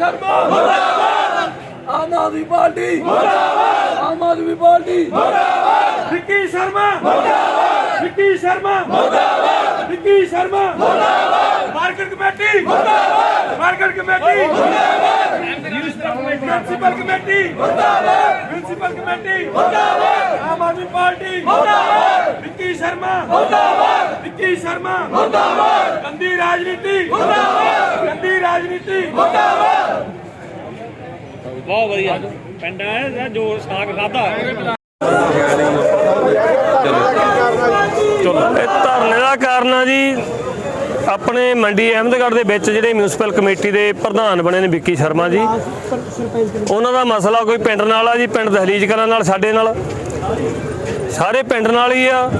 ਸ਼ਰਮਾ। ਮੁਰਦਾਬਾਦ। ਆਮ ਆਦਮੀ ਪਾਰਟੀ। ਮੁਰਦਾਬਾਦ। ਆਦਮੀ ਪਾਰਟੀ ਮੁਰਦਾਬਾਦ। ਵਿੱਕੀ ਸ਼ਰਮਾ। ਮੁਰਦਾਬਾਦ। ਵਿੱਕੀ ਸ਼ਰਮਾ। ਮੁਰਦਾਬਾਦ। ਵਿੱਕੀ ਸ਼ਰਮਾ। ਮੁਰਦਾਬਾਦ। Market committee. ਮੁਰਦਾਬਾਦ। Market committee. ਮੁਰਦਾਬਾਦ। Municipal committee. ਮੁਰਦਾਬਾਦ। Municipal committee. ਮੁਰਦਾਬਾਦ। ਆਮ ਆਦਮੀ ਪਾਰਟੀ। ਮੁਰਦਾਬਾਦ। ਵਿੱਕੀ ਸ਼ਰਮਾ। ਮੁਰਦਾਬਾਦ। ਵਿੱਕੀ ਸ਼ਰਮਾ। ਮੁਰਦਾਬਾਦ। ਗੰਦੀ ਰਾਜਨੀਤੀ। ਮੁਰਦਾਬਾਦ। ਗੰਦੀ ਰਾਜਨੀਤੀ। ਮੁਰਦਾਬਾਦ। ਬਹੁਤ ਵਧੀਆ। ਪਿੰਡ ਹੈ, ਜੋ ਸਾਗ ਖਾਦਾ ਇਹ ਧਰਨੇ ਦਾ ਕਾਰਨ ਆ ਜੀ। ਆਪਣੇ ਮੰਡੀ ਅਹਿਮਦਗੜ੍ਹ ਦੇ ਵਿੱਚ ਜਿਹੜੇ ਮਿਊਨਿਸਪਲ ਕਮੇਟੀ ਦੇ ਪ੍ਰਧਾਨ ਬਣੇ ਨੇ ਵਿੱਕੀ ਸ਼ਰਮਾ ਜੀ। ਉਹਨਾਂ ਦਾ ਮਸਲਾ ਕੋਈ ਪਿੰਡ ਨਾਲ ਆ ਜੀ, ਪਿੰਡ ਦਹਲੀਜ ਕਲਾਂ ਨਾਲ, ਸਾਡੇ ਨਾਲ। ਸਾਰੇ ਪਿੰਡ ਨਾਲ ਹੀ ਆ।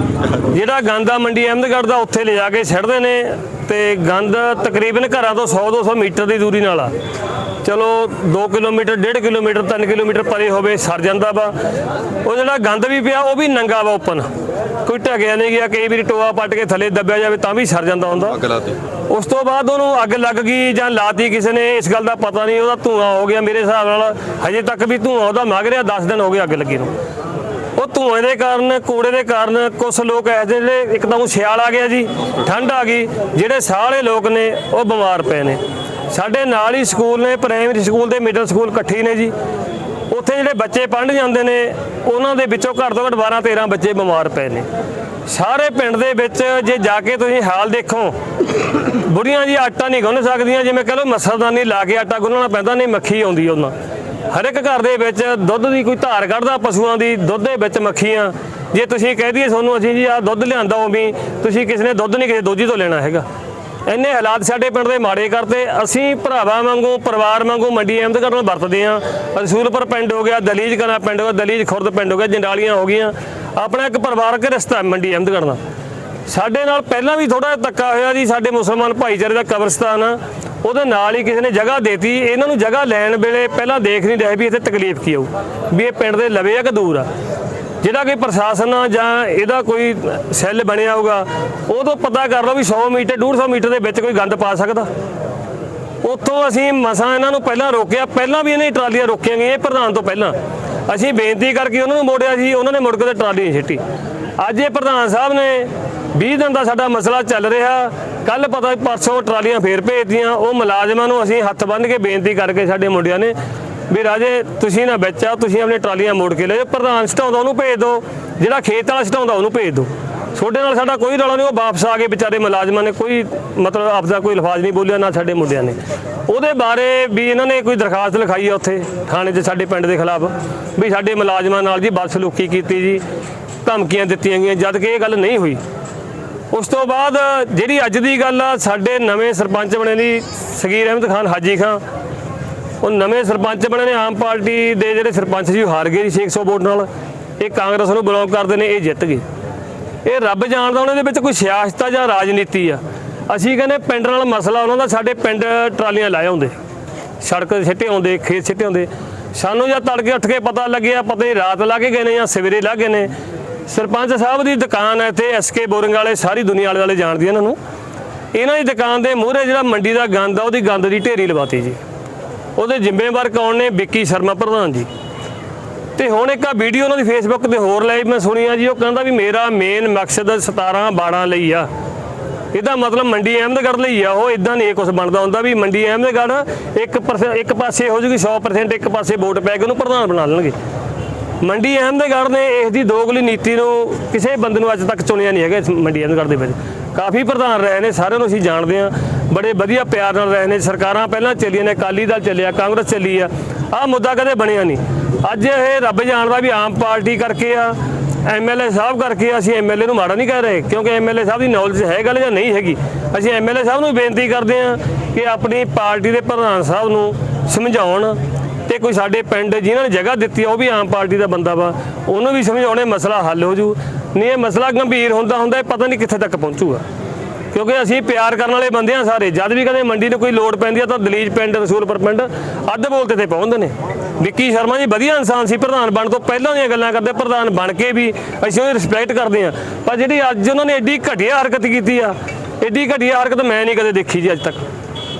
ਜਿਹੜਾ ਗੰਦ ਆ ਮੰਡੀ ਅਹਿਮਦਗੜ੍ਹ ਦਾ, ਉੱਥੇ ਲਿਜਾ ਕੇ ਛੱਡਦੇ ਨੇ ਤੇ ਗੰਦ ਤਕਰੀਬਨ ਘਰਾਂ ਤੋਂ 100 200 ਮੀਟਰ ਦੀ ਦੂਰੀ ਨਾਲ ਆ। ਚਲੋ 2 ਕਿਲੋਮੀਟਰ 1.5 ਕਿਲੋਮੀਟਰ 3 ਕਿਲੋਮੀਟਰ ਪਰੇ ਹੋਵੇ ਸਰ ਜਾਂਦਾ ਵਾ। ਉਹ ਜਿਹੜਾ ਗੰਦ ਵੀ ਪਿਆ ਉਹ ਵੀ ਨੰਗਾ ਵਾ ਓਪਨ। ਕੋਈ ਢਗਿਆ ਨਹੀਂ ਗਿਆ ਕਈ ਵਾਰੀ ਟੋਆ ਪੱਟ ਕੇ ਥੱਲੇ ਦੱਬਿਆ ਜਾਵੇ ਤਾਂ ਵੀ ਸਰ ਜਾਂਦਾ ਹੁੰਦਾ। ਉਸ ਤੋਂ ਬਾਅਦ ਉਹਨੂੰ ਅੱਗ ਲੱਗ ਗਈ ਜਾਂ ਲਾਤੀ ਕਿਸੇ ਨੇ ਇਸ ਗੱਲ ਦਾ ਪਤਾ ਨਹੀਂ ਉਹਦਾ ਧੂਆਂ ਹੋ ਗਿਆ ਮੇਰੇ ਹਿਸਾਬ ਨਾਲ। ਹਜੇ ਤੱਕ ਵੀ ਧੂਆਂ ਉਹਦਾ ਮਗ ਰਿਹਾ 10 ਦਿਨ ਹੋ ਗਏ ਅੱਗ ਲੱਗੀ ਨੂੰ। ਉਹ ਧੂਏ ਦੇ ਕਾਰਨ ਕੂੜੇ ਦੇ ਕਾਰਨ ਕੁਝ ਲੋਕ ਐਸੇ ਜਿਹੜੇ ਇੱਕਦਮ ਸਿਆਲ ਆ ਗਿਆ ਜੀ ਠੰਡ ਆ ਗਈ ਜਿਹੜੇ ਸਾਹ ਵਾਲੇ ਲੋਕ ਨੇ ਉਹ ਬਿਮਾਰ ਪਏ ਨੇ। ਸਾਡੇ ਨਾਲ ਹੀ ਸਕੂਲ ਨੇ ਪ੍ਰਾਇਮਰੀ ਸਕੂਲ ਦੇ ਮਿਡਲ ਸਕੂਲ ਇਕੱਠੀ ਨੇ ਜੀ। ਉੱਥੇ ਜਿਹੜੇ ਬੱਚੇ ਪੜ੍ਹਨ ਜਾਂਦੇ ਨੇ, ਉਹਨਾਂ ਦੇ ਵਿੱਚੋਂ ਘੱਟ ਤੋਂ ਘੱਟ 12 13 ਬੱਚੇ ਬਿਮਾਰ ਪਏ ਨੇ। ਸਾਰੇ ਪਿੰਡ ਦੇ ਵਿੱਚ ਜੇ ਜਾ ਕੇ ਤੁਸੀਂ ਹਾਲ ਦੇਖੋ, ਬੁੜੀਆਂ ਜੀ ਆਟਾ ਨਹੀਂ ਗੁੰਨ ਸਕਦੀਆਂ, ਜਿਵੇਂ ਕਹ ਲਓ ਮਸਰਦਾਨੀ ਲਾ ਕੇ ਆਟਾ ਗੁੰਨਣਾ ਪੈਂਦਾ, ਨਹੀਂ ਮੱਖੀ ਆਉਂਦੀ ਉਹਨਾਂ। ਹਰ ਇੱਕ ਘਰ ਦੇ ਵਿੱਚ ਦੁੱਧ ਦੀ ਕੋਈ ਧਾਰ ਕੱਢਦਾ ਪਸ਼ੂਆਂ ਦੀ, ਦੁੱਧ ਦੇ ਵਿੱਚ ਮੱਖੀਆਂ। ਜੇ ਤੁਸੀਂ ਕਹਿ ਦਈਏ ਤੁਹਾਨੂੰ ਅਸੀਂ ਜੀ ਆ ਦੁੱਧ ਲਿਆਂਦਾ ਉਹ ਤੁਸੀਂ ਕਿਸੇ ਨੇ ਦੁੱਧ ਨਹੀਂ ਕਿਸੇ ਦੋਜੀ ਤੋਂ ਲੈਣਾ ਹੈਗਾ। ਇੰਨੇ ਹਾਲਾਤ ਸਾਡੇ ਪਿੰਡ ਦੇ ਮਾੜੇ ਕਰਤੇ। ਅਸੀਂ ਭਰਾਵਾਂ ਵਾਂਗੂ, ਪਰਿਵਾਰ ਵਾਂਗੂ ਮੰਡੀ ਅਹਿਮਦਗੜ੍ਹ ਨਾਲ ਵਰਤਦੇ ਆਂ ਰਸੂਲਪੁਰ ਪਿੰਡ ਹੋ ਗਿਆ, ਦਲੀਜ ਕਲਾਂ ਪਿੰਡ ਹੋ ਗਿਆ, ਦਲੀਜ ਖੁਰਦ ਪਿੰਡ ਹੋ ਗਿਆ, ਜੰਡਾਲੀਆਂ ਹੋ ਗਈਆਂ। ਆਪਣਾ ਇੱਕ ਪਰਿਵਾਰਕ ਰਿਸ਼ਤਾ ਮੰਡੀ ਅਹਿਮਦਗੜ੍ਹ ਨਾਲ ਸਾਡੇ ਨਾਲ ਪਹਿਲਾਂ ਵੀ ਥੋੜਾ ਧੱਕਾ ਹੋਇਆ ਜੀ, ਸਾਡੇ ਮੁਸਲਮਾਨ ਭਾਈਚਾਰੇ ਦਾ ਕਬਰਸਤਾਨ। ਆ ਉਹਦੇ ਨਾਲ ਹੀ ਕਿਸੇ ਨੇ ਜਗ੍ਹਾ ਦੇਤੀ। ਇਹਨਾਂ ਨੂੰ ਜਗ੍ਹਾ ਲੈਣ ਵੇਲੇ ਪਹਿਲਾਂ ਦੇਖ ਨਹੀਂ ਰਹੇ ਵੀ ਇੱਥੇ ਤਕਲੀਫ ਕੀ ਆਊ, ਵੀ ਇਹ ਪਿੰਡ ਦੇ ਲਵੇ ਆ ਕਿ ਦੂਰ ਆ। ਜਿਹੜਾ ਕਿ ਪ੍ਰਸ਼ਾਸਨ ਆ ਜਾਂ ਇਹਦਾ ਕੋਈ ਸੈੱਲ ਬਣਿਆ ਹੋਊਗਾ, ਉਹ ਤੋਂ ਪਤਾ ਕਰ ਲਓ ਵੀ 100 ਮੀਟਰ 150 ਮੀਟਰ ਦੇ ਵਿੱਚ ਕੋਈ ਗੰਦ ਪਾ ਸਕਦਾ। ਉੱਥੋਂ ਅਸੀਂ ਮਸਾਂ ਇਹਨਾਂ ਨੂੰ ਪਹਿਲਾਂ ਰੋਕਿਆ, ਪਹਿਲਾਂ ਵੀ ਇਹਨੇ ਟਰਾਲੀਆਂ ਰੋਕੀਆਂ ਗਈਆਂ, ਇਹ ਪ੍ਰਧਾਨ ਤੋਂ ਪਹਿਲਾਂ। ਅਸੀਂ ਬੇਨਤੀ ਕਰਕੇ ਉਹਨਾਂ ਨੂੰ ਮੋੜਿਆ ਸੀ ਉਹਨਾਂ ਨੇ ਮੁੜ ਕੇ ਤੇ ਟਰਾਲੀ ਨਹੀਂ ਛੱਟੀ ਅੱਜ ਇਹ ਪ੍ਰਧਾਨ ਸਾਹਿਬ ਨੇ 20 ਦਿਨ ਦਾ ਸਾਡਾ ਮਸਲਾ ਚੱਲ ਰਿਹਾ ਕੱਲ ਪਤਾ ਪਰਸੋਂ ਟਰਾਲੀਆਂ ਫੇਰ ਭੇਜਦੀਆਂ ਉਹ ਮੁਲਾਜ਼ਮਾਂ ਨੂੰ ਅਸੀਂ ਹੱਥ ਬੰਨ੍ਹ ਕੇ ਬੇਨਤੀ ਕਰਕੇ ਸਾਡੇ ਮੁੰਡਿਆਂ ਨੇ ਵੀ ਰਾਜੇ, ਤੁਸੀਂ ਨਾ ਵਿੱਚ ਤੁਸੀਂ ਆਪਣੇ ਟਰਾਲੀਆਂ ਮੋੜ ਕੇ ਲੈ ਜਾਓ। ਪ੍ਰਧਾਨ ਸਟਾਉਂਦਾ, ਉਹਨੂੰ ਭੇਜ ਦਿਓ। ਜਿਹੜਾ ਖੇਤ ਵਾਲਾ ਸਟਾਉਂਦਾ, ਉਹਨੂੰ ਭੇਜ ਦਿਓ। ਤੁਹਾਡੇ ਨਾਲ ਸਾਡਾ ਕੋਈ ਰੌਲਾ ਨਹੀਂ, ਉਹ ਵਾਪਸ ਆ ਗਏ ਵਿਚਾਰੇ ਮੁਲਾਜ਼ਮਾਂ ਨੇ ਕੋਈ ਮਤਲਬ ਆਪਦਾ ਕੋਈ ਲਫ਼ਾਜ਼ ਨਹੀਂ ਬੋਲਿਆ, ਨਾ ਸਾਡੇ ਮੁੰਡਿਆਂ ਨੇ। ਉਹਦੇ ਬਾਰੇ ਵੀ ਇਹਨਾਂ ਨੇ ਕੋਈ ਦਰਖਾਸਤ ਲਿਖਾਈ ਆ ਉੱਥੇ, ਥਾਣੇ 'ਚ ਸਾਡੇ ਪਿੰਡ ਦੇ ਖਿਲਾਫ, ਵੀ ਸਾਡੇ ਮੁਲਾਜ਼ਮਾਂ ਨਾਲ ਜੀ ਬਦਸਲੂਕੀ ਕੀਤੀ ਜੀ, ਧਮਕੀਆਂ ਦਿੱਤੀਆਂ ਗਈਆਂ, ਜਦ ਕਿ ਇਹ ਗੱਲ ਨਹੀਂ ਹੋਈ। ਉਸ ਤੋਂ ਬਾਅਦ ਜਿਹੜੀ ਅੱਜ ਦੀ ਗੱਲ ਆ, ਸਾਡੇ ਨਵੇਂ ਸਰਪੰਚ ਬਣੇ ਦੀ, ਸਗੀਰ ਅਹਿਮਦ ਖਾਨ, ਹਾਜੀ ਖਾਨ ਉਹ ਨਵੇਂ ਸਰਪੰਚ ਬਣੇ ਨੇ, ਆਮ ਪਾਰਟੀ ਦੇ ਜਿਹੜੇ ਸਰਪੰਚ ਸੀ, ਉਹ ਹਾਰ ਗਏ ਸੀ 600 ਵੋਟ ਨਾਲ। ਇਹ ਕਾਂਗਰਸ ਨੂੰ ਬਿਲੋਂਗ ਕਰਦੇ ਨੇ, ਇਹ ਜਿੱਤ ਗਏ। ਇਹ ਰੱਬ ਜਾਣਦਾ ਉਹਨਾਂ ਦੇ ਵਿੱਚ ਕੋਈ ਸਿਆਸਤ ਆ ਜਾਂ ਰਾਜਨੀਤੀ ਆ। ਅਸੀਂ ਕਹਿੰਦੇ ਪਿੰਡ ਨਾਲ ਮਸਲਾ ਉਹਨਾਂ ਦਾ, ਸਾਡੇ ਪਿੰਡ ਟਰਾਲੀਆਂ ਲਾਏ ਹੁੰਦੇ। ਸੜਕ ਤੇ ਸਿੱਟੇ ਆਉਂਦੇ ਖੇਤ ਸਿੱਟੇ ਆਉਂਦੇ ਸਾਨੂੰ ਜਾਂ ਤੜਕੇ ਉੱਠ ਕੇ ਪਤਾ ਲੱਗਿਆ, ਪਤਾ ਨਹੀਂ ਰਾਤ ਲਾ ਕੇ ਗਏ ਨੇ ਜਾਂ ਸਵੇਰੇ ਲਾ ਗਏ ਨੇ। ਸਰਪੰਚ ਸਾਹਿਬ ਦੀ ਦੁਕਾਨ ਹੈ ਇੱਥੇ ਐਸਕੇ ਬੋਰਿੰਗ ਵਾਲੇ, ਸਾਰੀ ਦੁਨੀਆ ਵਾਲੇ ਵਾਲੇ ਜਾਣਦੀ ਆ ਇਹਨਾਂ ਨੂੰ। ਇਹਨਾਂ ਦੀ ਦੁਕਾਨ ਦੇ ਮੂਹਰੇ ਜਿਹੜਾ ਮੰਡੀ ਦਾ ਗੰਦ ਆ, ਉਹਦੀ ਗੰਦ ਦੀ ਢੇਰੀ ਲਵਾਤੀ ਜੀ। ਉਹਦੇ ਜ਼ਿੰਮੇਵਾਰ ਕੌਣ ਨੇ? ਵਿੱਕੀ ਸ਼ਰਮਾ ਪ੍ਰਧਾਨ ਜੀ। ਤੇ ਹੁਣ ਇੱਕ ਆ ਵੀਡੀਓ ਉਹਨਾਂ ਦੀ ਫੇਸਬੁੱਕ ਤੇ ਹੋਰ ਲਾਈਵ ਮੈਂ ਸੁਣੀ ਆ ਜੀ, ਉਹ ਕਹਿੰਦਾ ਵੀ ਮੇਰਾ ਮੇਨ ਮਕਸਦ 17 ਬਾੜਾਂ ਲਈ ਆ। ਇਹਦਾ ਮਤਲਬ ਮੰਡੀ ਅਹਿਮਦਗੜ੍ਹ ਲਈ ਆ, ਉਹ ਇਦਾਂ ਨਹੀਂ ਕੁਝ ਬਣਦਾ ਹੁੰਦਾ ਵੀ ਮੰਡੀ ਅਹਿਮਦਗੜ੍ਹ ਇੱਕ percent- ਇੱਕ ਪਾਸੇ ਹੋ ਜੂਗੀ 100% ਇੱਕ ਪਾਸੇ ਵੋਟ ਪੈ ਕੇ ਉਹਨੂੰ ਪ੍ਰਧਾਨ ਬਣਾ ਲੈਣਗੇ। ਮੰਡੀ ਅਹਿਮਦਗੜ੍ਹ ਨੇ ਇਸ ਦੀ ਦੋਗਲੀ ਨੀਤੀ ਨੂੰ ਕਿਸੇ ਬੰਦੇ ਨੂੰ ਅੱਜ ਤੱਕ ਚੁਣਿਆ ਨਹੀਂ ਹੈਗਾ ਇਸ ਮੰਡੀ ਅਹਿਮਦਗੜ੍ਹ ਦੇ ਵਿੱਚ। ਕਾਫੀ ਪ੍ਰਧਾਨ ਰਹੇ ਨੇ, ਸਾਰਿਆਂ ਨੂੰ ਅਸੀਂ ਜਾਣਦੇ ਹਾਂ। ਬੜੇ ਵਧੀਆ ਪਿਆਰ ਨਾਲ ਰਹੇ ਨੇ। ਸਰਕਾਰਾਂ ਪਹਿਲਾਂ ਚੱਲੀਆਂ ਨੇ, ਅਕਾਲੀ ਦਲ ਚੱਲਿਆ, ਕਾਂਗਰਸ ਚੱਲੀ ਆ। ਆਹ ਮੁੱਦਾ ਕਦੇ ਬਣਿਆ ਨਹੀਂ। ਅੱਜ ਇਹ ਰੱਬ ਜਾਣਦਾ ਵੀ ਆਮ ਪਾਰਟੀ ਕਰਕੇ ਆ ਐਮਐਲਏ ਸਾਹਿਬ ਕਰਕੇ ਅਸੀਂ ਐਮਐਲਏ ਨੂੰ ਮਾੜਾ ਨਹੀਂ ਕਹਿ ਰਹੇ। ਕਿਉਂਕਿ ਐਮਐਲਏ ਸਾਹਿਬ ਦੀ ਨੌਲੇਜ ਹੈ ਗੱਲ ਜਾਂ ਨਹੀਂ ਹੈਗੀ। ਅਸੀਂ ਐਮਐਲਏ ਸਾਹਿਬ ਨੂੰ ਬੇਨਤੀ ਕਰਦੇ ਹਾਂ ਕਿ ਆਪਣੀ ਪਾਰਟੀ ਦੇ ਪ੍ਰਧਾਨ ਸਾਹਿਬ ਨੂੰ ਸਮਝਾਉਣ ਤੇ ਕੋਈ ਸਾਡੇ ਪਿੰਡ ਜਿਨ੍ਹਾਂ ਨੇ ਜਗ੍ਹਾ ਦਿੱਤੀ ਆ, ਉਹ ਵੀ ਆਮ ਪਾਰਟੀ ਦਾ ਬੰਦਾ ਵਾ। ਉਹਨੂੰ ਵੀ ਸਮਝਾਉਣੇ, ਮਸਲਾ ਹੱਲ ਹੋ ਜੂ। ਨਹੀਂ, ਇਹ ਮਸਲਾ ਗੰਭੀਰ ਹੁੰਦਾ ਹੁੰਦਾ ਪਤਾ ਨਹੀਂ ਕਿੱਥੇ ਤੱਕ ਪਹੁੰਚੂਗਾ। ਕਿਉਂਕਿ ਅਸੀਂ ਪਿਆਰ ਕਰਨ ਵਾਲੇ ਬੰਦੇ ਆ ਸਾਰੇ। ਜਦ ਵੀ ਕਦੇ ਮੰਡੀ ਨੂੰ ਕੋਈ ਲੋੜ ਪੈਂਦੀ ਆ ਤਾਂ ਦਲੀਜ ਪਿੰਡ, ਰਸੂਲਪੁਰ ਪਿੰਡ ਅੱਧ ਬੋਲਤੇ ਤੇ ਪਹੁੰਚਦੇ ਨੇ। ਵਿੱਕੀ ਸ਼ਰਮਾ ਜੀ ਵਧੀਆ ਇਨਸਾਨ ਸੀ, ਪ੍ਰਧਾਨ ਬਣ ਤੋਂ ਪਹਿਲਾਂ ਦੀਆਂ ਗੱਲਾਂ ਕਰਦੇ ਪ੍ਰਧਾਨ ਬਣ ਕੇ ਵੀ ਅਸੀਂ ਉਹਦੀ ਰਿਸਪੈਕਟ ਕਰਦੇ ਆ ਪਰ ਜਿਹੜੀ ਅੱਜ ਉਹਨਾਂ ਨੇ ਐਡੀ ਘਟੀਆ ਹਰਕਤ ਕੀਤੀ ਆ, ਐਡੀ ਘਟੀਆ ਹਰਕਤ ਮੈਂ ਨਹੀਂ ਕਦੇ ਦੇਖੀ ਜੀ ਅੱਜ ਤੱਕ।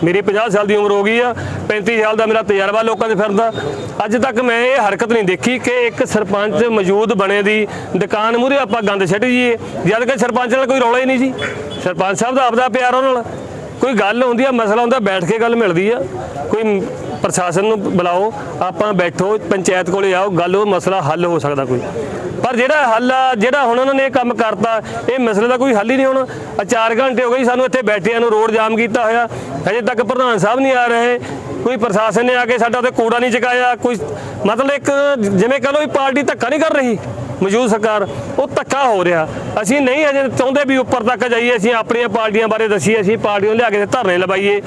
ਮੇਰੀ 50 ਸਾਲ ਦੀ ਉਮਰ ਹੋ ਗਈ ਆ 35 ਸਾਲ ਦਾ ਮੇਰਾ ਤਜਰਬਾ ਲੋਕਾਂ 'ਚ ਫਿਰਦਾ ਅੱਜ ਤੱਕ ਮੈਂ ਇਹ ਹਰਕਤ ਨਹੀਂ ਦੇਖੀ ਕਿ ਇੱਕ ਸਰਪੰਚ ਮੌਜੂਦ ਬਣੇ ਦੀ ਦੁਕਾਨ ਮੂਹਰੇ ਆਪਾਂ ਗੰਦ ਛੱਡ ਜੀਏ ਜਦ ਕਿ ਸਰਪੰਚ ਨਾਲ ਕੋਈ ਰੌਲਾ ਹੀ ਨਹੀਂ ਜੀ। ਸਰਪੰਚ ਸਾਹਿਬ ਦਾ ਆਪਦਾ ਪਿਆਰ ਉਹਨਾਂ ਨਾਲ। ਕੋਈ ਗੱਲ ਹੁੰਦੀ ਆ, ਮਸਲਾ ਹੁੰਦਾ, ਬੈਠ ਕੇ ਗੱਲ ਮਿਲਦੀ ਆ। ਕੋਈ ਪ੍ਰਸ਼ਾਸਨ ਨੂੰ ਬੁਲਾਓ, ਆਪਾਂ ਬੈਠੋ, ਪੰਚਾਇਤ ਕੋਲੇ ਆਓ, ਗੱਲ ਉਹ ਮਸਲਾ ਹੱਲ ਹੋ ਸਕਦਾ ਕੋਈ। ਪਰ ਜਿਹੜਾ ਹੱਲ ਆ, ਜਿਹੜਾ ਹੁਣ ਉਹਨਾਂ ਨੇ ਇਹ ਕੰਮ ਕਰਤਾ, ਇਹ ਮਸਲੇ ਦਾ ਕੋਈ ਹੱਲ ਹੀ ਨਹੀਂ ਹੋਣਾ। ਆ 4 ਘੰਟੇ ਹੋ ਗਏ ਸਾਨੂੰ ਇੱਥੇ ਬੈਠਿਆਂ ਨੂੰ ਰੋਡ ਜਾਮ ਕੀਤਾ ਹੋਇਆ। ਹਜੇ ਤੱਕ ਪ੍ਰਧਾਨ ਸਾਹਿਬ ਨਹੀਂ ਆ ਰਹੇ। ਕੋਈ ਪ੍ਰਸ਼ਾਸਨ ਨੇ ਆ ਕੇ ਸਾਡਾ ਤੇ ਕੂੜਾ ਨਹੀਂ ਚੁਕਾਇਆ। ਕੋਈ ਮਤਲਬ ਇੱਕ ਜਿਵੇਂ ਕਹ ਲਓ ਵੀ ਪਾਰਟੀ ਧੱਕਾ ਨਹੀਂ ਕਰ ਰਹੀ, ਮੌਜੂਦ ਸਰਕਾਰ, ਉਹ ਧੱਕਾ ਹੋ ਰਿਹਾ। ਅਸੀਂ ਨਹੀਂ ਅਜੇ ਚਾਹੁੰਦੇ ਵੀ ਉੱਪਰ ਤੱਕ ਜਾਈਏ। ਅਸੀਂ ਆਪਣੀਆਂ ਪਾਰਟੀਆਂ ਬਾਰੇ ਦੱਸੀਏ, ਅਸੀਂ ਪਾਰਟੀਆਂ ਨੂੰ ਲਿਆ ਕੇ ਧਰਨੇ ਲਵਾਈਏ।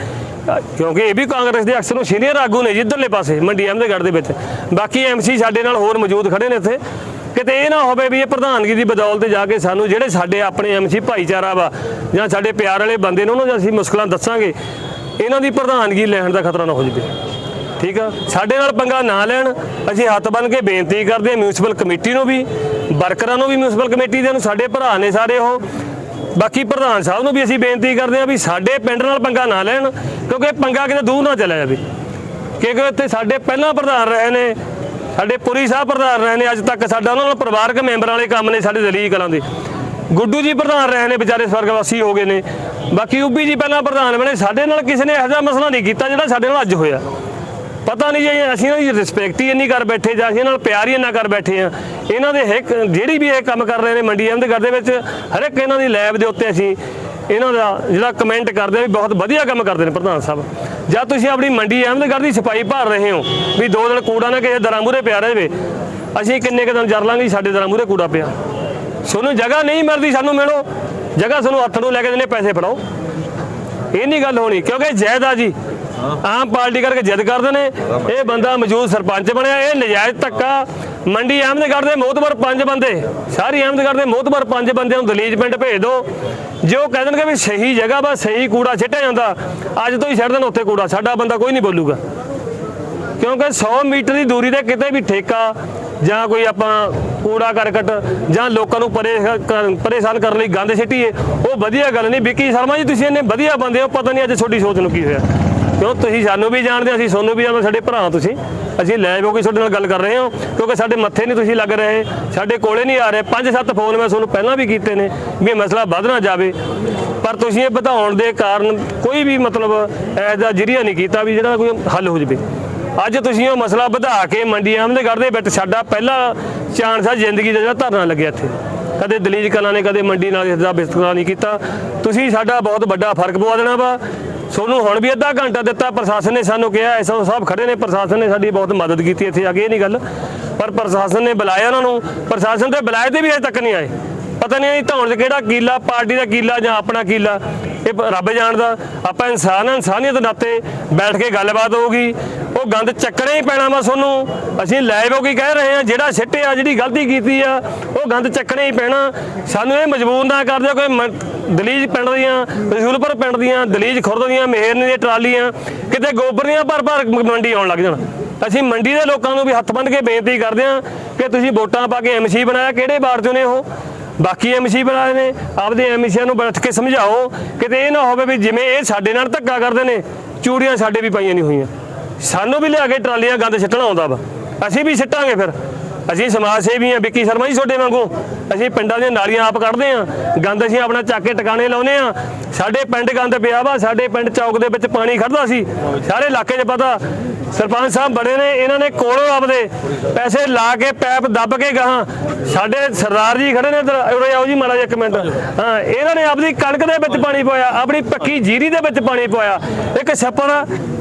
ਕਿਉਂਕਿ ਇਹ ਵੀ ਕਾਂਗਰਸ ਦੇ ਅਕਸਰ ਨੂੰ ਸੀਨੀਅਰ ਆਗੂ ਨੇ ਜਿੱਧਰਲੇ ਪਾਸੇ, ਮੰਡੀ ਅਹਿਮਦਗੜ੍ਹ ਦੇ ਵਿੱਚ। ਬਾਕੀ ਐਮਸੀ ਸਾਡੇ ਨਾਲ ਹੋਰ ਮੌਜੂਦ ਖੜੇ ਨੇ ਇੱਥੇ। ਕਿਤੇ ਇਹ ਨਾ ਹੋਵੇ ਵੀ ਇਹ ਪ੍ਰਧਾਨਗੀ ਦੀ ਬਦੌਲਤ ਜਾ ਕੇ ਸਾਨੂੰ ਜਿਹੜੇ ਸਾਡੇ ਆਪਣੇ ਐਮਸੀ ਭਾਈਚਾਰਾ ਵਾ ਜਾਂ ਸਾਡੇ ਪਿਆਰ ਵਾਲੇ ਬੰਦੇ ਨੇ ਉਹਨਾਂ ਨੂੰ ਅਸੀਂ ਮੁਸ਼ਕਲਾਂ ਦੱਸਾਂਗੇ, ਇਹਨਾਂ ਦੀ ਪ੍ਰਧਾਨਗੀ ਲੈਣ ਦਾ ਖਤਰਾ ਨਾ ਹੋ ਜਾਵੇ। ਠੀਕ ਆ? ਸਾਡੇ ਨਾਲ ਪੰਗਾ ਨਾ ਲੈਣ, ਅਸੀਂ ਹੱਥ ਬੰਨ ਕੇ ਬੇਨਤੀ ਕਰਦੇ ਹਾਂ ਮਿਊਨਿਸਪਲ ਕਮੇਟੀ ਨੂੰ ਵੀ, ਵਰਕਰਾਂ ਨੂੰ ਵੀ ਮਿਊਨਿਸਪਲ ਕਮੇਟੀ ਦੇ ਨੂੰ, ਸਾਡੇ ਭਰਾ ਨੇ ਸਾਰੇ ਉਹ। ਬਾਕੀ ਪ੍ਰਧਾਨ ਸਾਹਿਬ ਨੂੰ ਵੀ ਅਸੀਂ ਬੇਨਤੀ ਕਰਦੇ ਹਾਂ ਵੀ ਸਾਡੇ ਪਿੰਡ ਨਾਲ ਪੰਗਾ ਨਾ ਲੈਣ, ਕਿਉਂਕਿ ਪੰਗਾ ਕਿਤੇ ਦੂਰ ਨਾ ਚਲਾ ਜਾਵੇ। ਕਿਉਂਕਿ ਇੱਥੇ ਸਾਡੇ ਪਹਿਲਾਂ ਪ੍ਰਧਾਨ ਰਹੇ ਨੇ ਸਾਡੇ ਪੁਰੀ ਸਾਹਿਬ ਪ੍ਰਧਾਨ ਰਹੇ ਨੇ, ਅੱਜ ਤੱਕ ਸਾਡਾ ਉਹਨਾਂ ਨਾਲ ਪਰਿਵਾਰਕ ਮੈਂਬਰਾਂ ਵਾਲੇ ਕੰਮ ਨੇ ਸਾਡੇ ਦਲੀਲ ਕਲਾਂ ਦੇ। ਗੁੱਡੂ ਜੀ ਪ੍ਰਧਾਨ ਰਹੇ ਨੇ, ਵਿਚਾਰੇ ਸਵਰਗਵਾਸੀ ਹੋ ਗਏ ਨੇ। ਬਾਕੀ ਉਬੀ ਜੀ ਪਹਿਲਾਂ ਪ੍ਰਧਾਨ ਬਣੇ, ਸਾਡੇ ਨਾਲ ਕਿਸੇ ਨੇ ਇਹੋ ਜਿਹਾ ਮਸਲਾ ਨਹੀਂ ਕੀਤਾ ਜਿਹੜਾ ਸਾਡੇ ਨਾਲ ਅੱਜ ਹੋਇਆ। ਪਤਾ ਨਹੀਂ ਜੇ ਅਸੀਂ ਇਹਨਾਂ ਦੀ ਰਿਸਪੈਕਟ ਹੀ ਇੰਨੀ ਕਰ ਬੈਠੇ ਜਾਂ ਅਸੀਂ ਇਹਨਾਂ ਨਾਲ ਪਿਆਰ ਹੀ ਇੰਨਾ ਕਰ ਬੈਠੇ ਆ ਇਹਨਾਂ ਦੇ ਜਿਹੜੀ ਵੀ ਇਹ ਕੰਮ ਕਰ ਰਹੇ ਨੇ ਮੰਡੀ ਅਹਿਮਦਗੜ੍ਹ ਦੇ ਵਿੱਚ ਹਰ ਇੱਕ ਇਹਨਾਂ ਦੀ ਲੈਬ ਦੇ ਉੱਤੇ ਅਸੀਂ ਇਹਨਾਂ ਦਾ ਜਿਹੜਾ ਕਮੈਂਟ ਕਰਦੇ ਵੀ ਬਹੁਤ ਵਧੀਆ ਕੰਮ ਕਰਦੇ ਨੇ ਪ੍ਰਧਾਨ ਸਾਹਿਬ। ਜਦ ਤੁਸੀਂ ਆਪਣੀ ਮੰਡੀ ਅਹਿਮਦਗੜ੍ਹ ਦੀ ਸਫ਼ਾਈ ਭਰ ਰਹੇ ਹੋ ਵੀ ਦੋ ਦਿਨ ਕੂੜਾ ਨਾ ਕਿਸੇ ਦਰਾਂ ਮੂਹਰੇ ਪਿਆ ਰਹੇ ਅਸੀਂ ਕਿੰਨੇ ਕੁ ਦਿਨ ਜਰ ਲਾਂਗੇ ਸਾਡੇ ਦਰਾਂ ਮੂਹਰੇ ਕੂੜਾ ਪਿਆ। ਤੁਹਾਨੂੰ ਜਗ੍ਹਾ ਨਹੀਂ ਮਿਲਦੀ ਸਾਨੂੰ ਮਿਲੋ। ਜਗ੍ਹਾ ਸਾਨੂੰ ਹੱਥ ਨੂੰ ਲੈ ਕੇ ਦੇਣੇ ਪੈਸੇ ਫੜਾਓ। ਇਹ ਨਹੀਂ ਗੱਲ ਹੋਣੀ, ਕਿਉਂਕਿ ਜੈਦ ਆ ਜੀ। ਆਮ ਪਾਰਟੀ ਕਰਕੇ ਜਿੱਦ ਕਰਦੇ ਨੇ। ਇਹ ਬੰਦਾ ਮੌਜੂਦ ਸਰਪੰਚ ਬਣਿਆ, ਇਹ ਨਜਾਇਜ਼ ਧੱਕਾ। ਮੰਡੀ ਅਹਿਮਦਗੜ੍ਹ ਦੇ ਮੋਹਤਬਰ ਪੰਜ ਬੰਦੇ, ਸਾਰੀ ਅਹਿਮਦਗੜ੍ਹ ਦੇ ਮੋਹਤਬਰ ਪੰਜ ਬੰਦਿਆਂ ਨੂੰ ਦਲੀਜ ਪਿੰਡ ਭੇਜ ਦਿਓ। ਜੇ ਉਹ ਕਹਿ ਦੇਣਗੇ ਵੀ ਸਹੀ ਜਗ੍ਹਾ ਵਾ, ਸਹੀ ਕੂੜਾ ਸਿੱਟਿਆ ਜਾਂਦਾ, ਅੱਜ ਤੋਂ ਹੀ ਛੱਡ ਦੇਣ ਉੱਥੇ ਕੂੜਾ, ਸਾਡਾ ਬੰਦਾ ਕੋਈ ਨਹੀਂ ਬੋਲੂਗਾ। ਕਿਉਂਕਿ 100 ਮੀਟਰ ਦੀ ਦੂਰੀ ਤੇ ਕਿਤੇ ਵੀ ਠੇਕਾ ਜਾਂ ਕੋਈ ਆਪਾਂ ਕੂੜਾ ਕਰਕਟ ਜਾਂ ਲੋਕਾਂ ਨੂੰ ਪਰੇ- ਕਰ- ਪਰੇਸ਼ਾਨ ਕਰਨ ਲਈ ਗੰਦ ਸਿੱਟੀਏ, ਉਹ ਵਧੀਆ ਗੱਲ ਨਹੀਂ। ਵਿੱਕੀ ਸ਼ਰਮਾ ਜੀ, ਤੁਸੀਂ ਇੰਨੇ ਵਧੀਆ ਬੰਦੇ ਹੋ, ਪਤਾ ਨਹੀਂ ਅੱਜ ਤੁਹਾਡੀ ਸੋਚ ਨੂੰ ਕੀ ਹੋਇਆ। ਕਿਉਂ? ਤੁਸੀਂ ਸਾਨੂੰ ਵੀ ਜਾਣਦੇ ਅਸੀਂ ਤੁਹਾਨੂੰ ਵੀ ਜਾਣਦੇ ਸਾਡੇ ਭਰਾ ਤੁਸੀਂ। ਅਸੀਂ ਲੈ ਹੋ ਕੇ ਤੁਹਾਡੇ ਨਾਲ ਗੱਲ ਕਰ ਰਹੇ ਹਾਂ, ਕਿਉਂਕਿ ਸਾਡੇ ਮੱਥੇ ਨਹੀਂ ਤੁਸੀਂ ਲੱਗ ਰਹੇ। ਸਾਡੇ ਕੋਲੇ ਨਹੀਂ ਆ ਰਹੇ। ਪੰਜ ਸੱਤ ਫੋਨ ਮੈਂ ਤੁਹਾਨੂੰ ਪਹਿਲਾਂ ਵੀ ਕੀਤੇ ਨੇ ਵੀ ਇਹ ਮਸਲਾ ਵੱਧ ਨਾ ਜਾਵੇ। ਪਰ ਤੁਸੀਂ ਇਹ ਵਧਾਉਣ ਦੇ ਕਾਰਨ ਕੋਈ ਵੀ ਮਤਲਬ ਐਦਾ ਜਰੀਆ ਨਹੀਂ ਕੀਤਾ ਵੀ ਜਿਹੜਾ ਕੋਈ ਹੱਲ ਹੋ ਜਾਵੇ। ਅੱਜ ਤੁਸੀਂ ਉਹ ਮਸਲਾ ਵਧਾ ਕੇ ਮੰਡੀ ਅਹਿਮਦਗੜ੍ਹ ਦੇ ਵਿੱਚ ਸਾਡਾ ਪਹਿਲਾ ਚਾਂਸ ਆ ਜ਼ਿੰਦਗੀ ਦਾ ਜਿਹੜਾ ਧਰਨਾ ਲੱਗਿਆ ਇੱਥੇ। ਕਦੇ ਦਲੀਜ ਕਲਾਂ ਨੇ, ਕਦੇ ਮੰਡੀ ਨਾਲ ਇਸ ਦਾ ਵਿਸਤਰਾ ਨਹੀਂ ਕੀਤਾ। ਤੁਸੀਂ ਸਾਡਾ ਬਹੁਤ ਵੱਡਾ ਫ਼ਰਕ ਪਵਾ ਦੇਣਾ ਵਾ। ਤੁਹਾਨੂੰ ਹੁਣ ਵੀ ਅੱਧਾ ਘੰਟਾ ਦਿੱਤਾ, ਪ੍ਰਸ਼ਾਸਨ ਨੇ ਸਾਨੂੰ ਕਿਹਾ, ਐਸਓ ਸਾਹਿਬ ਖੜੇ ਨੇ, ਪ੍ਰਸ਼ਾਸਨ ਨੇ ਸਾਡੀ ਬਹੁਤ ਮਦਦ ਕੀਤੀ ਇੱਥੇ ਆ ਕੇ ਇਹ ਨਹੀਂ ਗੱਲ, ਪਰ ਪ੍ਰਸ਼ਾਸਨ ਨੇ ਬੁਲਾਇਆ ਉਹਨਾਂ ਨੂੰ, ਪ੍ਰਸ਼ਾਸਨ ਤੇ ਬੁਲਾਏ ਤੇ ਵੀ ਅਜੇ ਤੱਕ ਨਹੀਂ ਆਏ। ਪਤਾ ਨਹੀਂ ਧੌਣ 'ਚ ਕਿਹੜਾ ਕੀਲਾ, ਪਾਰਟੀ ਦਾ ਕੀਲਾ ਜਾਂ ਆਪਣਾ ਕੀਲਾ ਇਹ ਪ- ਰੱਬ ਜਾਣਦਾ, ਆਪਾਂ ਇਨਸਾਨ ਆ, ਇਨਸਾਨੀਅਤ ਨਾਤੇ ਬੈਠ ਕੇ ਗੱਲਬਾਤ ਹੋਊਗੀ। ਉਹ ਗੰਦ ਚੱਕਣਾ ਹੀ ਪੈਣਾ ਵਾ ਤੁਹਾਨੂੰ ਅਸੀਂ ਲਾਈਵ ਹੋ ਕੇ ਕਹਿ ਰਹੇ ਹਾਂ, ਜਿਹੜਾ ਸਿੱਟਿਆ ਜਿਹੜੀ ਗਲਤੀ ਕੀਤੀ ਆ, ਉਹ ਗੰਦ ਚੱਕਣਾ ਹੀ ਪੈਣਾ। ਸਾਨੂੰ ਇਹ ਮਜਬੂਰ ਨਾ ਕਰ ਦਿਓ, ਕੋਈ ਮ- ਦਲੀਜ ਪਿੰਡ ਦੀਆਂ ਰਸੂਲਪੁਰ ਪਿੰਡ ਦੀਆਂ, ਦਲੀਜ ਖੁਰਦ ਦੀਆਂ ਮੇਹਰਨ ਦੀਆਂ ਟਰਾਲੀਆਂ, ਕਿਤੇ ਗੋਬਰ ਦੀਆਂ ਭਰ ਭਰ ਮੰਡੀ ਆਉਣ ਲੱਗ ਜਾਣ। ਅਸੀਂ ਮੰਡੀ ਦੇ ਲੋਕਾਂ ਨੂੰ ਵੀ ਹੱਥ ਬੰਨ੍ਹ ਕੇ ਬੇਨਤੀ ਕਰਦੇ ਹਾਂ ਕਿ ਤੁਸੀਂ ਵੋਟਾਂ ਪਾ ਕੇ ਐਮਸੀ ਬਣਾਇਆ, ਕਿਹੜੇ ਵਾਰਡ ਚੋਂ ਨੇ ਉਹ? ਬਾਕੀ ਐਮਸੀ ਬਣਾਏ ਨੇ। ਆਪਦੇ ਐਮਸੀਆਂ ਨੂੰ ਬੈਠ ਕੇ ਸਮਝਾਓ ਕਿਤੇ ਇਹ ਨਾ ਹੋਵੇ ਵੀ ਜਿਵੇਂ ਇਹ ਸਾਡੇ ਨਾਲ ਧੱਕਾ ਕਰਦੇ ਨੇ, ਚੂੜੀਆਂ ਸਾਡੇ ਵੀ ਪਾਈਆਂ ਨਹੀਂ ਹੋਈਆਂ। ਸਾਨੂੰ ਵੀ ਲਿਆ ਕੇ ਟਰਾਲੀਆਂ ਗੰਦ ਛੱਟਣਾ ਆਉਂਦਾ ਵਾ। ਅਸੀਂ ਵੀ ਸਿੱਟਾਂਗੇ ਫਿਰ। ਅਸੀਂ ਸਮਾਜ ਸੇਵੀ ਆ ਵਿੱਕੀ ਸ਼ਰਮਾ ਜੀ ਤੁਹਾਡੇ ਵਾਂਗੂ। ਅਸੀਂ ਪਿੰਡਾਂ ਦੀਆਂ ਨਾਲੀਆਂ ਆਪ ਕੱਢਦੇ ਆ ਗੰਦ ਅਸੀਂ ਆਪਣਾ ਚੱਕ ਕੇ ਟਿਕਾਣੇ ਲਾਉਨੇ ਆ ਸਾਡੇ ਪਿੰਡ ਗੰਦ ਪਿਆ ਵਾ, ਸਾਡੇ ਪਿੰਡ ਚੌਕ ਦੇ ਵਿੱਚ ਪਾਣੀ ਖੜਦਾ ਸੀ। ਸਾਰੇ ਇਲਾਕੇ 'ਚ ਪਤਾ, ਸਰਪੰਚ ਸਾਹਿਬ ਬੜੇ ਨੇ, ਇਹਨਾਂ ਨੇ ਕੋਲੋਂ ਆਪਦੇ ਪੈਸੇ ਲਾ ਕੇ ਪੈਪ ਦੱਬ ਕੇ ਗਾਹਾਂ ਸਾਡੇ ਸਰਦਾਰ ਜੀ ਖੜੇ ਨੇ ਉਰੇ ਆਓ ਜੀ ਮਾੜਾ ਜਿਹਾ ਇੱਕ ਮਿੰਟ। ਹਾਂ, ਇਹਨਾਂ ਨੇ ਆਪਦੀ ਕਣਕ ਦੇ ਵਿੱਚ ਪਾਣੀ ਪਾਇਆ, ਆਪਣੀ ਪੱਕੀ ਜੀਰੀ ਦੇ ਵਿੱਚ ਪਾਣੀ ਪਾਇਆ। ਇੱਕ ਛੱਪੜ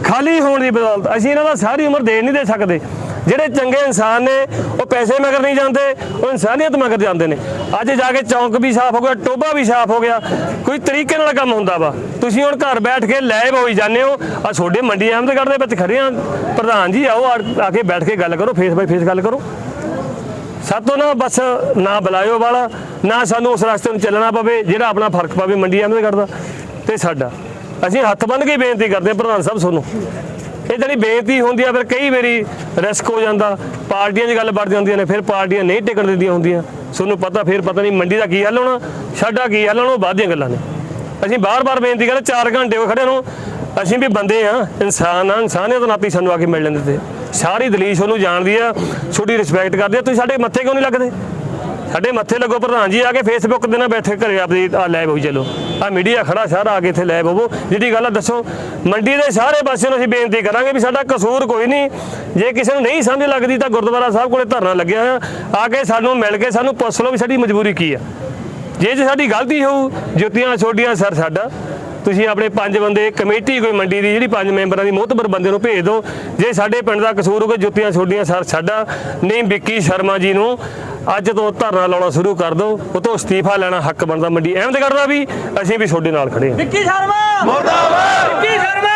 ਖਾਲੀ ਹੋਣ ਦੀ ਬਦੌਲਤ ਅਸੀਂ ਇਹਨਾਂ ਦਾ ਸਾਰੀ ਉਮਰ ਦੇ ਨਹੀਂ ਦੇ ਸਕਦੇ। ਜਿਹੜੇ ਚੰਗੇ ਇਨਸਾਨ ਨੇ, ਉਹ ਪੈਸੇ ਮਗਰ ਨਹੀਂ ਜਾਂਦੇ, ਉਹ ਇਨਸਾਨੀਅਤ ਮਗਰ ਜਾਂਦੇ ਨੇ। ਅੱਜ ਜਾ ਕੇ ਚੌਂਕ ਵੀ ਸਾਫ਼ ਹੋ ਗਿਆ ਟੋਬਾ ਵੀ ਸਾਫ਼ ਹੋ ਗਿਆ। ਕੋਈ ਤਰੀਕੇ ਨਾਲ ਕੰਮ ਹੁੰਦਾ ਵਾ। ਤੁਸੀਂ ਹੁਣ ਘਰ ਬੈਠ ਕੇ ਲਾਈਵ ਹੋਈ ਜਾਂਦੇ ਹੋ। ਆ ਤੁਹਾਡੇ ਮੰਡੀ ਅਹਿਮਦਗੜ੍ਹ ਦੇ ਵਿੱਚ ਖੜੇ ਆ ਪ੍ਰਧਾਨ ਜੀ, ਆਓ, ਆ ਕੇ ਬੈਠ ਕੇ ਗੱਲ ਕਰੋ ਫੇਸ ਬਾਈ ਫੇਸ ਗੱਲ ਕਰੋ। ਸਾਤੋਂ ਨਾ ਬਸ ਨਾ ਬੁਲਾਇਓ ਵਾਲਾ, ਨਾ ਸਾਨੂੰ ਉਸ ਰਸਤੇ ਨੂੰ ਚੱਲਣਾ ਪਵੇ, ਜਿਹੜਾ ਆਪਣਾ ਫ਼ਰਕ ਪਵੇ ਮੰਡੀ ਅਹਿਮਦਗੜ੍ਹ ਦਾ ਤੇ ਸਾਡਾ। ਅਸੀਂ ਹੱਥ ਬੰਨ੍ਹ ਕੇ ਬੇਨਤੀ ਕਰਦੇ ਹਾਂ, ਪ੍ਰਧਾਨ ਸਾਹਿਬ, ਤੁਹਾਨੂੰ। ਇਹ ਜਿਹੜੀ ਬੇਨਤੀ ਹੁੰਦੀ ਆ, ਫਿਰ ਕਈ ਵਾਰੀ ਰਿਸਕ ਹੋ ਜਾਂਦਾ। ਪਾਰਟੀਆਂ 'ਚ ਗੱਲ ਵੜ ਜਾਂਦੀਆਂ ਨੇ, ਫਿਰ ਪਾਰਟੀਆਂ ਨਹੀਂ ਟਿਕਣ ਦਿੰਦੀਆਂ ਹੁੰਦੀਆਂ। ਤੁਹਾਨੂੰ ਪਤਾ, ਫਿਰ ਪਤਾ ਨਹੀਂ ਮੰਡੀ ਦਾ ਕੀ ਹੱਲ ਹੋਣਾ, ਸਾਡਾ ਕੀ ਹੱਲ ਹੋਣਾ, ਉਹ ਬਾਅਦ ਦੀਆਂ ਗੱਲਾਂ ਨੇ। ਅਸੀਂ ਬਾਰ-ਬਾਰ ਬੇਨਤੀ ਕਰਦੇ 4 ਘੰਟੇ ਹੋ ਖੜੇ ਨੂੰ, ਅਸੀਂ ਵੀ ਬੰਦੇ ਆ, ਇਨਸਾਨ ਆ, ਇਨਸਾਨੀਅਤ ਨਾਤੀ ਸਾਨੂੰ ਆ ਕੇ ਮਿਲ ਲੈਂਦੇ ਤੇ ਸਾਰੀ ਦਲੀਸ਼ ਉਹਨੂੰ ਜਾਣਦੀ ਆ, ਛੋਟੀ ਰਿਸਪੈਕਟ ਕਰਦੀ ਆ, ਤੁਸੀਂ ਸਾਡੇ ਮੱਥੇ ਕਿਉਂ ਨਹੀਂ ਲੱਗਦੇ? ਸਾਡੇ ਮੱਥੇ ਲੱਗੋ ਪ੍ਰਧਾਨ ਜੀ, ਆ ਕੇ ਫੇਸਬੁੱਕ ਦੇ ਨਾਲ ਬੈਠੇ ਘਰੇ ਆਪਦੀ, ਆ ਲੈਬ ਹੋਈ ਚਲੋ। ਆ ਮੀਡੀਆ ਖੜਾ ਸਾਰਾ ਆ ਕੇ ਇੱਥੇ ਲੈਬ ਹੋਵੋ। ਜਿਹੜੀ ਗੱਲ ਆ ਦੱਸੋ, ਮੰਡੀ ਦੇ ਸਾਰੇ ਪਾਸੇ ਨੂੰ ਅਸੀਂ ਬੇਨਤੀ ਕਰਾਂਗੇ ਵੀ ਸਾਡਾ ਕਸੂਰ ਕੋਈ ਨਹੀਂ। ਜੇ ਕਿਸੇ ਨੂੰ ਨਹੀਂ ਸਮਝ ਲੱਗਦੀ ਤਾਂ ਗੁਰਦੁਆਰਾ ਸਾਹਿਬ ਕੋਲੇ ਧਰਨਾ ਲੱਗਿਆ ਹੋਇਆ। ਆ ਕੇ ਸਾਨੂੰ ਮਿਲ ਕੇ ਸਾਨੂੰ ਪੁੱਛ ਲਓ ਵੀ ਸਾਡੀ ਮਜਬੂਰੀ ਕੀ ਆ। ਜੇ ਜੇ ਸਾਡੀ ਗਲਤੀ ਹੋਊ, ਜੁੱਤੀਆਂ ਛੋਟੀਆਂ ਸਰ ਸਾਡਾ। ਤੁਸੀਂ ਆਪਣੇ ਪੰਜ ਬੰਦੇ, ਕਮੇਟੀ ਕੋਈ ਮੰਡੀ ਦੀ, ਜਿਹੜੀ ਪੰਜ ਮੈਂਬਰਾਂ ਦੀ ਮੋਹਤਬਰ ਬੰਦੇ ਨੂੰ ਭੇਜ ਦਿਓ ਜੇ ਸਾਡੇ ਪਿੰਡ ਦਾ ਕਸੂਰ ਹੋਊਗਾ, ਜੁੱਤੀਆਂ ਛੋਟੀਆਂ ਸਰ ਸਾਡਾ। ਨਹੀਂ ਵਿੱਕੀ ਸ਼ਰਮਾ ਜੀ ਨੂੰ ਅੱਜ ਤੋਂ ਧਰਨਾ ਲਾਉਣਾ ਸ਼ੁਰੂ ਕਰ ਦਿਓ ਉਹ ਤੋਂ ਅਸਤੀਫਾ ਲੈਣਾ ਹੱਕ ਬਣਦਾ, ਮੰਡੀ ਅਹਿਮਦਗੜ੍ਹ ਦਾ ਵੀ, ਅਸੀਂ ਵੀ ਤੁਹਾਡੇ ਨਾਲ ਖੜੇ ਹਾਂ। ਵਿੱਕੀ ਸ਼ਰਮਾ! ਮੁਰਦਾਬਾਦ ਵਿੱਕੀ ਸ਼ਰਮਾ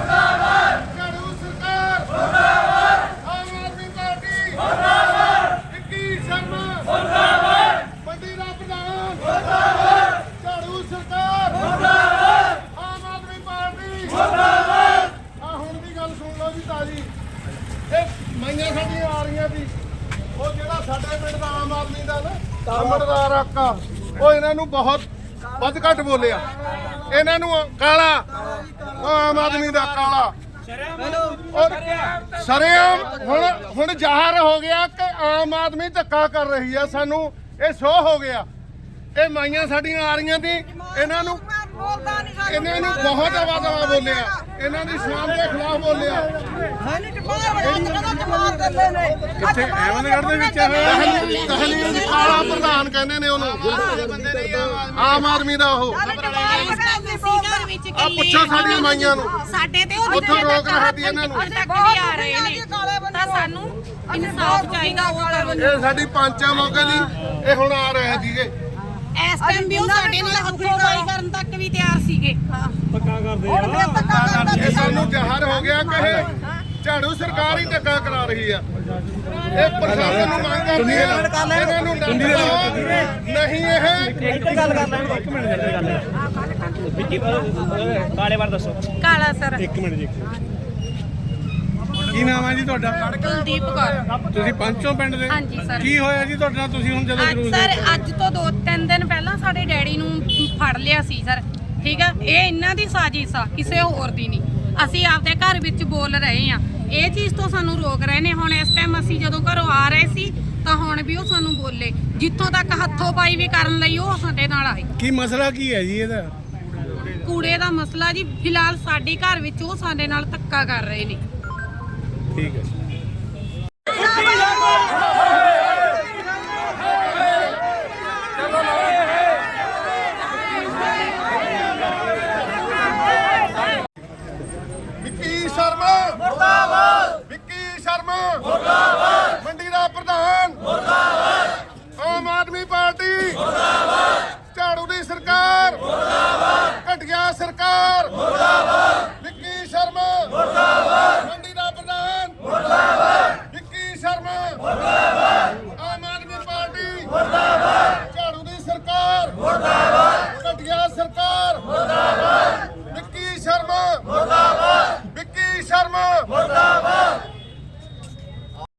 ਝਾੜੂ ਸਰਕਾਰ ਮੁਰਦਾਬਾਦ ਆਮ ਆਦਮੀ ਪਾਰਟੀ ਮੁਰਦਾਬਾਦ ਵਿੱਕੀ ਸ਼ਰਮਾ ਮੁਰਦਾਬਾਦ ਮੰਡੀ ਦਾ ਪ੍ਰਧਾਨ ਮੁਰਦਾਬਾਦ ਝਾੜੂ ਸਰਕਾਰ ਮੁਰਦਾਬਾਦ ਆਮ ਆਦਮੀ ਪਾਰਟੀ ਮੁਰਦਾਬਾਦ ਆ ਹੁਣ ਦੀ ਗੱਲ ਸੁਣ ਲਓ ਜੀ ਤਾਜੀ ਇਹ ਮਾਈਆਂ ਸਾਡੀਆਂ ਆ ਰਹੀਆਂ ਸੀ ਉਹ ਜਿਹੜਾ ਸਾਡੇ ਪਿੰਡ ਦਾ ਆਮ ਆਦਮੀ ਦਾ ਨਾ ਕਾਮਰਦਾਰ ਆਕਾ ਉਹ ਇਹਨਾਂ ਨੂੰ ਬਹੁਤ ਵੱਧ ਘੱਟ ਬੋਲਿਆ। ਇਹਨਾਂ ਨੂੰ ਕਾਲਾ ਆਮ ਆਦਮੀ ਦਾ ਕਾਲਾ। ਸਰੇਆਮ ਹੁਣ ਹੁਣ ਜ਼ਾਹਰ ਹੋ ਗਿਆ ਕਿ ਆਮ ਆਦਮੀ ਧੱਕਾ ਕਰ ਰਹੀ ਆ। ਸਾਨੂੰ ਇਹ ਸ਼ੋ ਹੋ ਗਿਆ। ਇਹ ਮਾਈਆਂ ਸਾਡੀਆਂ ਆ ਰਹੀਆਂ ਸੀ। ਇਹਨਾਂ ਨੂੰ ਇਹਨਾਂ ਨੂੰ ਬਹੁਤ ਆਵਾਜ਼ ਆਵਾ ਬੋਲਿਆ। ਇਹਨਾਂ ਦੀ ਸ਼ਾਨ ਦੇ ਖਿਲਾਫ ਬੋਲਿਆ। ਕਿੱਥੇ? ਐਵਨਗੜ ਦੇ ਵਿੱਚ ਤਹਲੀਲ ਤਹਲੀਲ ਕਾਲਾ ਪ੍ਰਧਾਨ ਕਹਿੰਦੇ ਨੇ ਉਹਨੂੰ। ਆਮ ਆਦਮੀ ਦਾ ਉਹ। ਆ ਪੁੱਛੋ ਸਾਡੀਆਂ ਮਾਈਆਂ ਨੂੰ। ਸਾਡੇ ਤੇ ਉਹ ਉੱਥੋਂ ਰੋਕ ਰਹੇ ਇਹਨਾਂ ਨੂੰ। ਆ ਰਹੇ ਨੇ। ਤਾਂ ਸਾਨੂੰ ਇਨਸਾਫ ਚਾਹੀਦਾ ਉਹ ਕਰੋ ਇਹ ਸਾਡੀ ਪੰਚਾ ਮੌਕੇ ਦੀ ਇਹ ਹੁਣ ਆ ਰਹੇ ਸੀਗੇ। ਇਸ ਟਾਈਮ ਵੀ ਉਹ ਸਾਡੇ ਨਾਲ ਹੱਥੋਂ ਪਾਈ ਕਰਨ ਤੱਕ ਵੀ ਤਿਆਰ ਸੀਗੇ। ਇਹ ਸਾਨੂੰ ਜ਼ਾਹਰ ਹੋ ਗਿਆ ਕਿ ਇਹ ਝਾੜੂ ਸਰਕਾਰ ਹੀ ਧੱਕਾ ਕਰਾ ਰਹੀ ਆ। ਇਹ ਪ੍ਰਸ਼ਾਸਨ ਨੂੰ ਮੰਗ ਕਰਦੀ ਆ। ਇਹਨਾਂ ਨੂੰ ਨਹੀਂ ਇਹ ਇੱਕ ਗੱਲ ਕਰ ਲੈਣ। ਇੱਕ ਮਿੰਟ ਦੀ ਗੱਲ ਵਿੱਕੀ ਕਾਲੇ ਬਾਰ ਦੱਸੋ। ਕਾਲਾ ਸਰ। ਇੱਕ ਮਿੰਟ ਜੀ ਕੀ ਨਾਮ ਹੈ ਜੀ ਤੁਹਾਡਾ? ਕੁਲਦੀਪ ਕੌਰ। ਤੁਸੀਂ ਪੰਚੋਂ ਪਿੰਡ ਦੇ? ਹਾਂਜੀ ਸਰ। ਕੀ ਹੋਇਆ ਜੀ ਤੁਹਾਡੇ ਨਾਲ? ਤੁਸੀਂ ਹੁਣ ਜਦੋਂ ਅੱਜ ਜਰੂਰ ਸਰ ਅੱਜ ਤੋਂ ਦੋ ਤਿੰਨ ਦਿਨ ਪਹਿਲਾਂ ਸਾਡੇ ਡੈਡੀ ਨੂੰ ਫੜ ਲਿਆ ਸੀ ਸਰ। ਠੀਕ ਆ? ਇਹ ਇਹਨਾਂ ਦੀ ਸਾਜ਼ਿਸ਼ ਆ ਕਿਸੇ ਹੋਰ ਦੀ ਨਹੀਂ। ਅਸੀਂ ਆਪਦੇ ਘਰ ਵਿੱਚ ਬੋਲ ਰਹੇ ਆ। ਇਹ ਚੀਜ਼ ਤੋਂ ਸਾਨੂੰ ਰੋਕ ਰਹੇ ਨੇ। ਹੁਣ ਇਸ ਟਾਈਮ ਅਸੀਂ ਜਦੋਂ ਘਰੋਂ ਆ ਰਹੇ ਸੀ ਤਾਂ ਹੁਣ ਵੀ ਉਹ ਸਾਨੂੰ ਬੋਲੇ। ਜਿੱਥੋਂ ਤੱਕ ਹੱਥੋਂ ਪਾਈ ਵੀ ਕਰਨ ਲਈ ਉਹ ਸਾਡੇ ਨਾਲ ਆਏ। ਕੀ ਮਸਲਾ ਕੀ ਹੈ ਜੀ ਇਹਦਾ? ਕੂੜੇ ਦਾ ਮਸਲਾ ਜੀ ਫਿਲਹਾਲ ਸਾਡੇ ਘਰ ਵਿੱਚ ਉਹ ਸਾਡੇ ਨਾਲ ਧੱਕਾ ਕਰ ਰਹੇ ਨੇ। ਠੀਕ ਹੈ